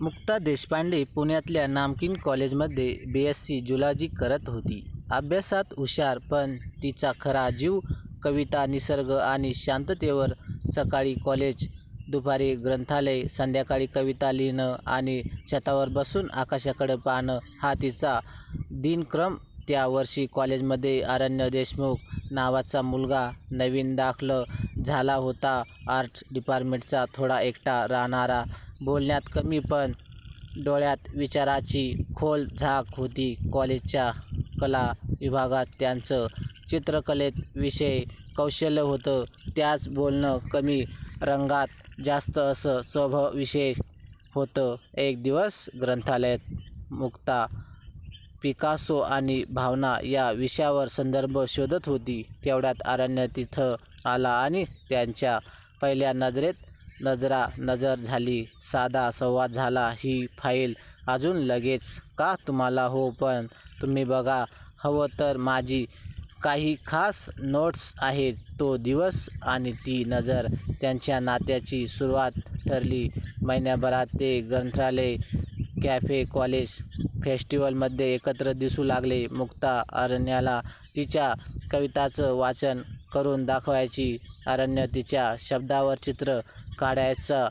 मुक्ता देशपांडे पुण्यातल्या नामकीन कॉलेजमध्ये बी S C zoology करत होती. अभ्यासात हुशार पण तिचा खरा जीव कविता निसर्ग आणि शांततेवर सकाळी कॉलेज दुपारी ग्रंथालय संध्याकाळी कविता लिहिणं आणि छतावर बसून आकाशाकडे पाहणं हा तिचा दिनक्रम. त्या वर्षी कॉलेजमध्ये अरण्य देशमुख नावाचा मुलगा नवीन दाखल झाला होता. आर्ट्स डिपार्टमेंटचा थोडा एकटा राहणारा. बोलण्यात कमी पण डोळ्यात विचाराची खोल झाक होती. कॉलेजच्या कला विभागात त्यांचं चित्रकलेत विषय कौशल्य होतं. त्याच बोलणं कमी रंगात जास्त असं स्वभाव विषय होतं. एक दिवस ग्रंथालयात मुक्ता पिकासो आणि भावना या विषयावर संदर्भ शोधत होती. तेवढ्यात अरण्य तिथं आला आणि त्यांच्या पहिल्या नजरेत नजरा नजर झाली. साधा संवाद झाला ही फाईल अजून लगेच का तुम्हाला हो पण तुम्ही बघा हवं तर माझी काही खास नोट्स आहेत. तो दिवस आणि ती नजर त्यांच्या नात्याची सुरुवात ठरली. महिन्याभरात ते ग्रंथालय कॅफे कॉलेज फेस्टिवलमध्ये एकत्र दिसू लागले. मुक्ता अरण्याला तिच्या कविताचं वाचन करून दाखवायची. अरण्य तिच्या शब्दावर चित्र काढायचं.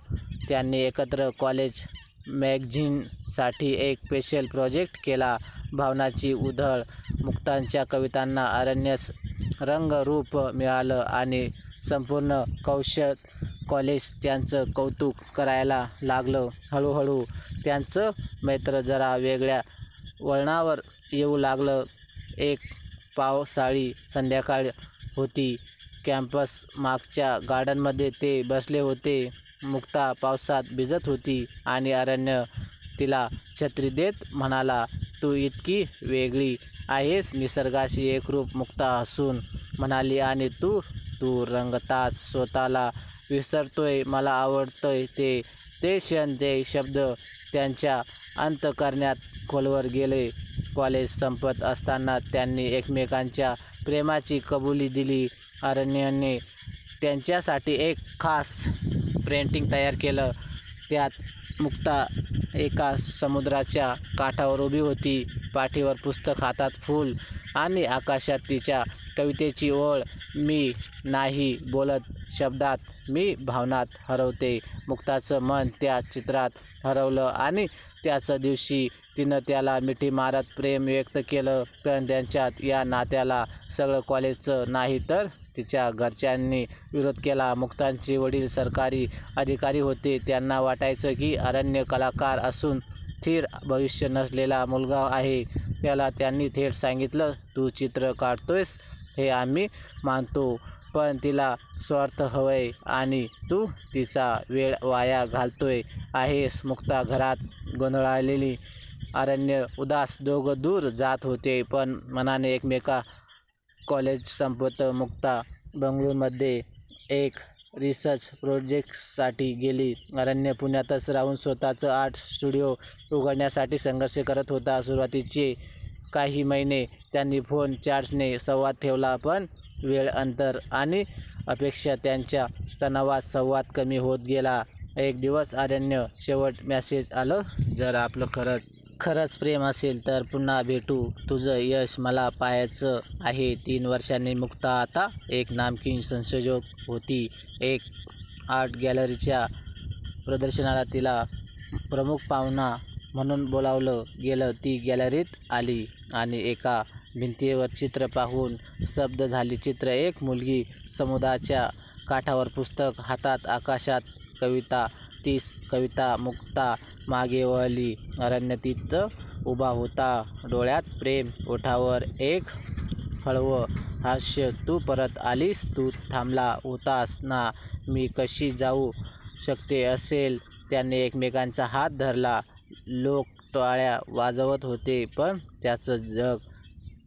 त्यांनी एकत्र कॉलेज मॅगझिनसाठी एक स्पेशल प्रोजेक्ट केला. भावनाची उधळ मुक्तांच्या कवितांना अरण्यस रंगरूप मिळालं आणि संपूर्ण कौशल कॉलेज त्यांचं कौतुक करायला लागलं. हळूहळू त्यांचं मैत्र जरा वेगळ्या वळणावर येऊ लागलं. एक पावसाळी संध्याकाळ होती. कॅम्पस मागच्या गार्डनमध्ये ते बसले होते. मुक्ता पावसात भिजत होती आणि अरण्य तिला छत्री देत म्हणाला तू इतकी वेगळी आहेस. निसर्गाशी एकरूप मुक्ता हसून म्हणाली आणि तू तू रंगतास स्वतःला विसरतोय मला आवडतंय ते. ते क्षण ते शब्द त्यांच्या अंत करण्यात खोलवर गेले. कॉलेज संपत असताना त्यांनी एकमेकांच्या प्रेमाची कबुली दिली. अरण्याने त्यांच्यासाठी एक खास पेंटिंग तयार केलं. त्यात मुक्ता एका समुद्राच्या काठावर उभी होती. पाठीवर पुस्तक हातात फूल आणि आकाशात तिच्या कवितेची ओळ मी नाही बोलत शब्दात मी भावनात हरवते. मुक्ताचं मन त्या चित्रात हरवलं आणि त्याच दिवशी तिनं त्याला मिठी मारत प्रेम व्यक्त केलं. पण त्यांच्यात या नात्याला सगळं कॉलेजचं नाही तर तिच्या घरच्यांनी विरोध केला. मुक्तांचे वडील सरकारी अधिकारी होते. त्यांना वाटायचं की अरण्य कलाकार असून स्थिर भविष्य नसलेला मुलगा आहे. त्याला त्यांनी थेट सांगितलं तू चित्र काढतोयस हे आम्ही मानतो. पण तिला स्वार्थ हवंय आणि तू तिचा वेळ वाया घालतोय आहेस मुक्ता घरात गोंधळालेली. अरण्य उदास दोघं दूर जात होते पण मनाने एकमेका कॉलेज संपत मुक्ता बंगळूरमध्ये एक रिसर्च प्रोजेक्टसाठी गेली. अरण्य पुण्यातच राहून स्वतःचं आर्ट स्टुडिओ उघडण्यासाठी संघर्ष करत होता. सुरुवातीचे काही महिने त्यांनी फोन चार्जने संवाद ठेवला पण वेळ अंतर आणि अपेक्षा त्यांच्या तणावात संवाद कमी होत गेला. एक दिवस अरण्य शेवट मॅसेज आलं जर आपलं खरंच खरंच प्रेम असेल तर पुन्हा भेटू. तुझं यश मला पाहायचं आहे. तीन वर्षांनी मुक्ता आता एक नामकीन संशोधक होती. एक आर्ट गॅलरीच्या प्रदर्शनाला तिला प्रमुख पाहुणा म्हणून बोलावलं गेलं. ती गॅलरीत आली आणि एका भिंतीवर चित्र पाहून स्तब्ध झाली चित्र. एक मुलगी समुदाच्या काठावर पुस्तक हातात आकाशात कविता तीस कविता मुक्ता मागे वळली. अरण्यतीत उभा होता. डोळ्यात प्रेम ओठावर एक हळवं हास्य. तू परत आलीस? तू थांबला होतास ना? मी कशी जाऊ शकते असेल? त्याने एकमेकांचा हात धरला. लोक टाळ्या वाजवत होते पण त्याचं जग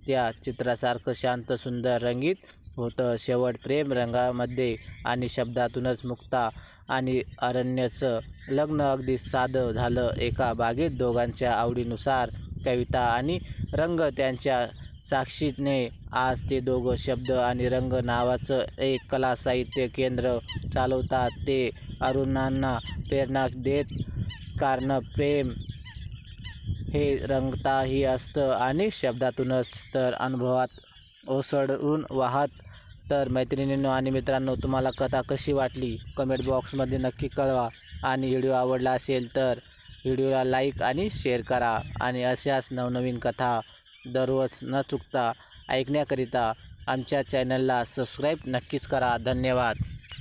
त्या चित्रासारखं शांत सुंदर रंगीत होतं. शेवट प्रेम रंगामध्ये आणि शब्दातूनच मुक्ता आणि अरण्याचं लग्न अगदी साधं झालं. एका बागेत दोघांच्या आवडीनुसार कविता आणि रंग त्यांच्या साक्षीने. आज ते दोघं शब्द आणि रंग नावाचं एक कला साहित्य केंद्र चालवतात. ते अरुणांना प्रेरणा देत. कारण प्रेम हे रंगताही असतं अनेक शब्दातूनच तर अनुभवात ओसडून वाहत. तर मैत्रिणींनो आणि मित्रांनो तुम्हाला कथा कशी वाटली? कमेंट बॉक्समध्ये नक्की कळवा. आणि व्हिडिओ आवडला असेल तर व्हिडिओला लाईक आणि शेअर करा. आणि अशाच नवनवीन कथा दररोज न चुकता ऐकण्याकरिता आमच्या चॅनलला सबस्क्राईब नक्कीच करा. धन्यवाद.